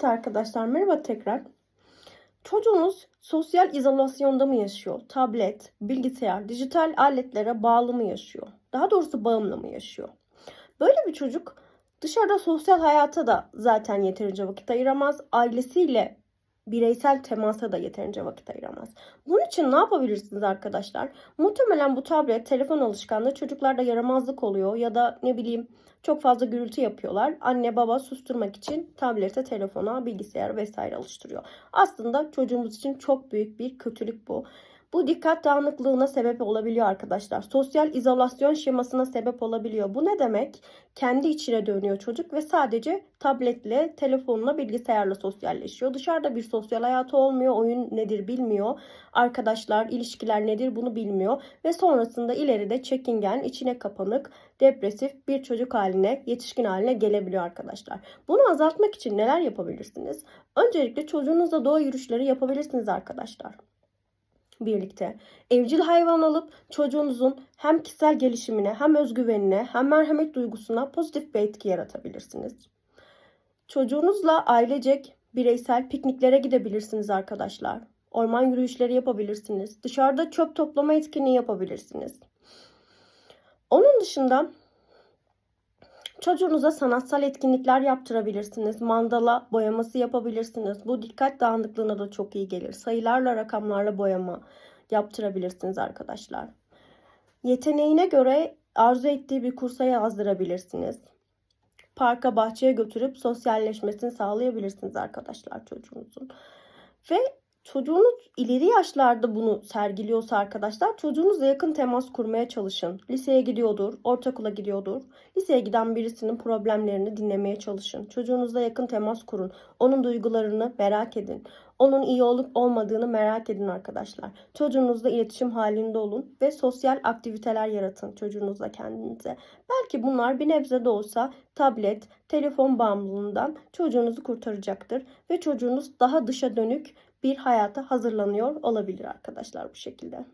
Evet arkadaşlar merhaba tekrar. Çocuğunuz sosyal izolasyonda mı yaşıyor? Tablet, bilgisayar, dijital aletlere bağlı mı yaşıyor? Daha doğrusu bağımlı mı yaşıyor? Böyle bir çocuk dışarıda sosyal hayata da zaten yeterince vakit ayıramaz. Ailesiyle bireysel temasa da yeterince vakit ayıramaz. Bunun için ne yapabilirsiniz arkadaşlar? Muhtemelen bu tablet, telefon alışkanlığı çocuklarda yaramazlık oluyor ya da ne bileyim çok fazla gürültü yapıyorlar. Anne baba susturmak için tablete, telefona, bilgisayara vesaire alıştırıyor. Aslında çocuğumuz için çok büyük bir kötülük bu. Bu dikkat dağınıklığına sebep olabiliyor arkadaşlar. Sosyal izolasyon şemasına sebep olabiliyor. Bu ne demek? Kendi içine dönüyor çocuk ve sadece tabletle, telefonla, bilgisayarla sosyalleşiyor. Dışarıda bir sosyal hayatı olmuyor. Oyun nedir bilmiyor. Arkadaşlar, ilişkiler nedir bunu bilmiyor. Ve sonrasında ileride çekingen, içine kapanık, depresif bir çocuk haline, yetişkin haline gelebiliyor arkadaşlar. Bunu azaltmak için neler yapabilirsiniz? Öncelikle çocuğunuzla doğa yürüyüşleri yapabilirsiniz arkadaşlar birlikte. Evcil hayvan alıp çocuğunuzun hem kişisel gelişimine hem özgüvenine hem merhamet duygusuna pozitif bir etki yaratabilirsiniz. Çocuğunuzla ailecek bireysel pikniklere gidebilirsiniz arkadaşlar. Orman yürüyüşleri yapabilirsiniz. Dışarıda çöp toplama etkinliği yapabilirsiniz. Onun dışında Çocuğunuza sanatsal etkinlikler yaptırabilirsiniz. Mandala boyaması yapabilirsiniz. Bu dikkat dağınıklığına da çok iyi gelir. Sayılarla, rakamlarla boyama yaptırabilirsiniz arkadaşlar. Yeteneğine göre arzu ettiği bir kursa yazdırabilirsiniz. Parka, bahçeye götürüp sosyalleşmesini sağlayabilirsiniz arkadaşlar çocuğunuzun. Ve çocuğunuz ileri yaşlarda bunu sergiliyorsa arkadaşlar çocuğunuzla yakın temas kurmaya çalışın. Liseye gidiyordur, ortaokula gidiyordur. Liseye giden birisinin problemlerini dinlemeye çalışın. Çocuğunuzla yakın temas kurun. Onun duygularını merak edin. Onun iyi olup olmadığını merak edin arkadaşlar. Çocuğunuzla iletişim halinde olun ve sosyal aktiviteler yaratın çocuğunuzla kendinize. Belki bunlar bir nebze de olsa tablet, telefon bağımlılığından çocuğunuzu kurtaracaktır ve çocuğunuz daha dışa dönük bir hayata hazırlanıyor olabilir arkadaşlar bu şekilde.